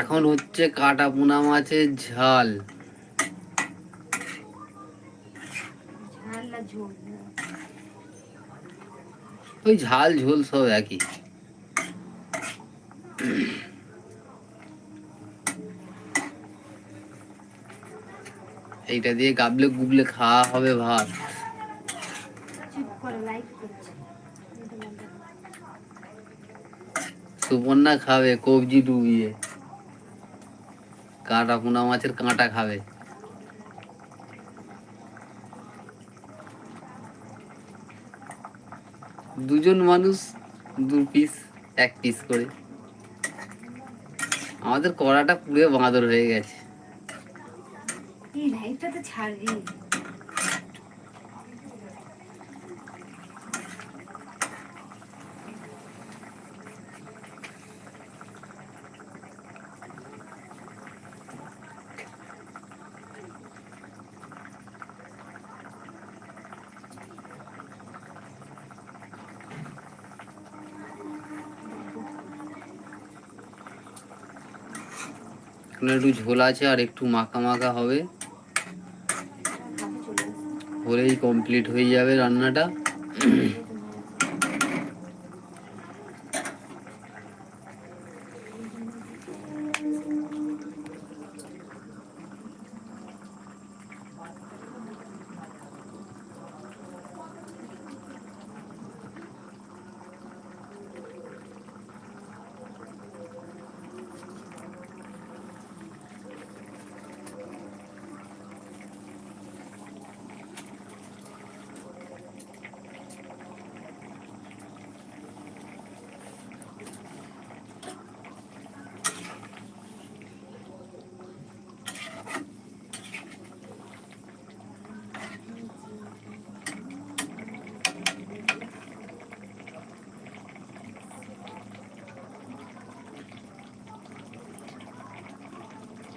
এখন হচ্ছে কাটা পোনা মাছের ঝাল। ওই ঝাল ঝোল সব একই। এইটা দিয়ে গাবলে গুবলে খাওয়া হবে ভাত। সুপর্ণা খাবে কবজি ডুবিয়ে। কাঁটা পোনা মাছের কাঁটা খাবে। দুজন মানুষ দু পিস এক পিস করে। আমাদের কড়াটা পুড়ে বাঁদর হয়ে গেছে। এই লাইটটা তো ছাড়বি একটু ঝোল আছে আর একটু মাখা মাখা হবে। হলেই কমপ্লিট হয়ে যাবে রান্নাটা।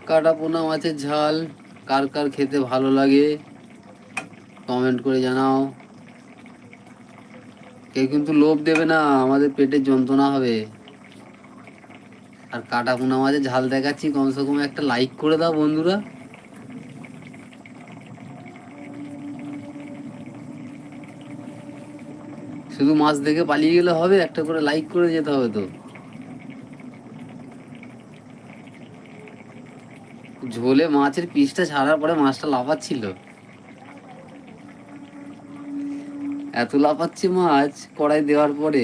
কাটা পোনা মাছের ঝাল, কার কার খেতে ভালো লাগে কমেন্ট করে জানাও। কেউ কিন্তু লোভ দেবে না, আমাদের পেটের যন্ত্রণা হবে। আর কাটা পোনা মাছের ঝাল দেখাচ্ছি, কমসে কম একটা লাইক করে দাও বন্ধুরা। শুধু মাছ দেখে পালিয়ে গেলে হবে, একটা করে লাইক করে যেতে হবে তো। ঝোলে মাছের পিসটা ছাড়ার পরে মাছটা লাফাচ্ছিল। এত লাফাচ্ছে মাছ কড়াই দেওয়ার পরে।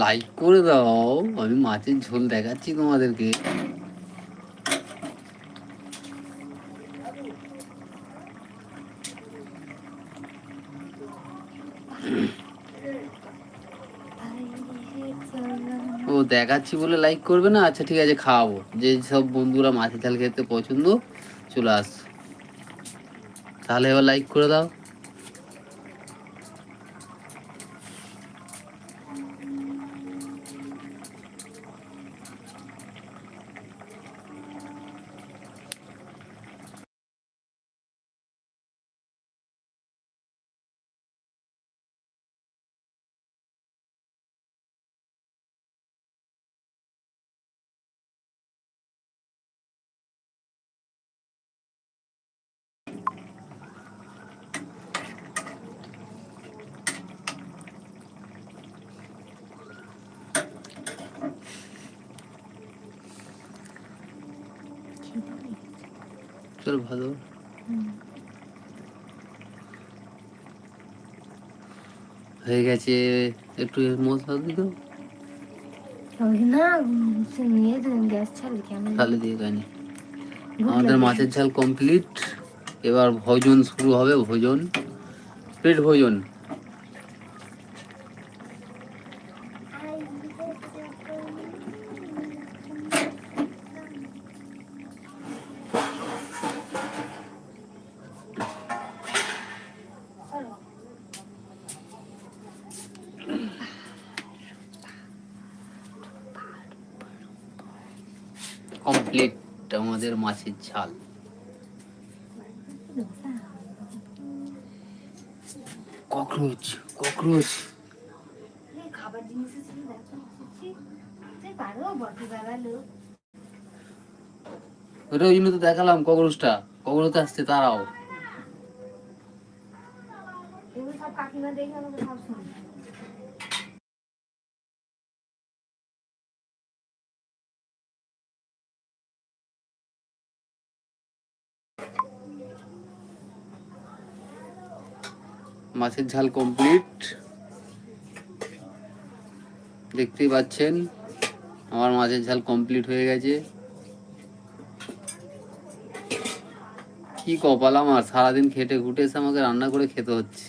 লাইক করে দাও, আমি মাছের ঝোল দেখাচ্ছি তোমাদেরকে। ও দেখাচ্ছি বলে লাইক করবে না? আচ্ছা ঠিক আছে, খাওয়াবো। যে সব বন্ধুরা মাছের ঝাল খেতে পছন্দ, চলে আস। তাহলে এবার লাইক করে দাও। চল ভালো। হয়ে গেছে একটু মশলা দিত? না নিয়ে গ্যাস ছাড়লে কেমন তাহলে দিয়ে গানি আমাদের মাছের ঝাল কমপ্লিট। এবার ভোজন শুরু হবে ভোজন। পেট ভোজন। কমপ্লিট আমাদের মাছের ঝাল। Cockroach cockroach. খাবার জিনিস ওটা ওই জন্য তো দেখালাম ককরোচটা। ককরোচ আসছে তারাও সব কাকিমা দেখে আমাকে সব শুনবে মাছের ঝাল কমপ্লিট দেখতেই পাচ্ছেন, আমার মাছের ঝাল কমপ্লিট হয়ে গেছে। কি কপাল আমার, সারাদিন খেটে ঘুটে এসে আমাকে রান্না করে খেতে হচ্ছে।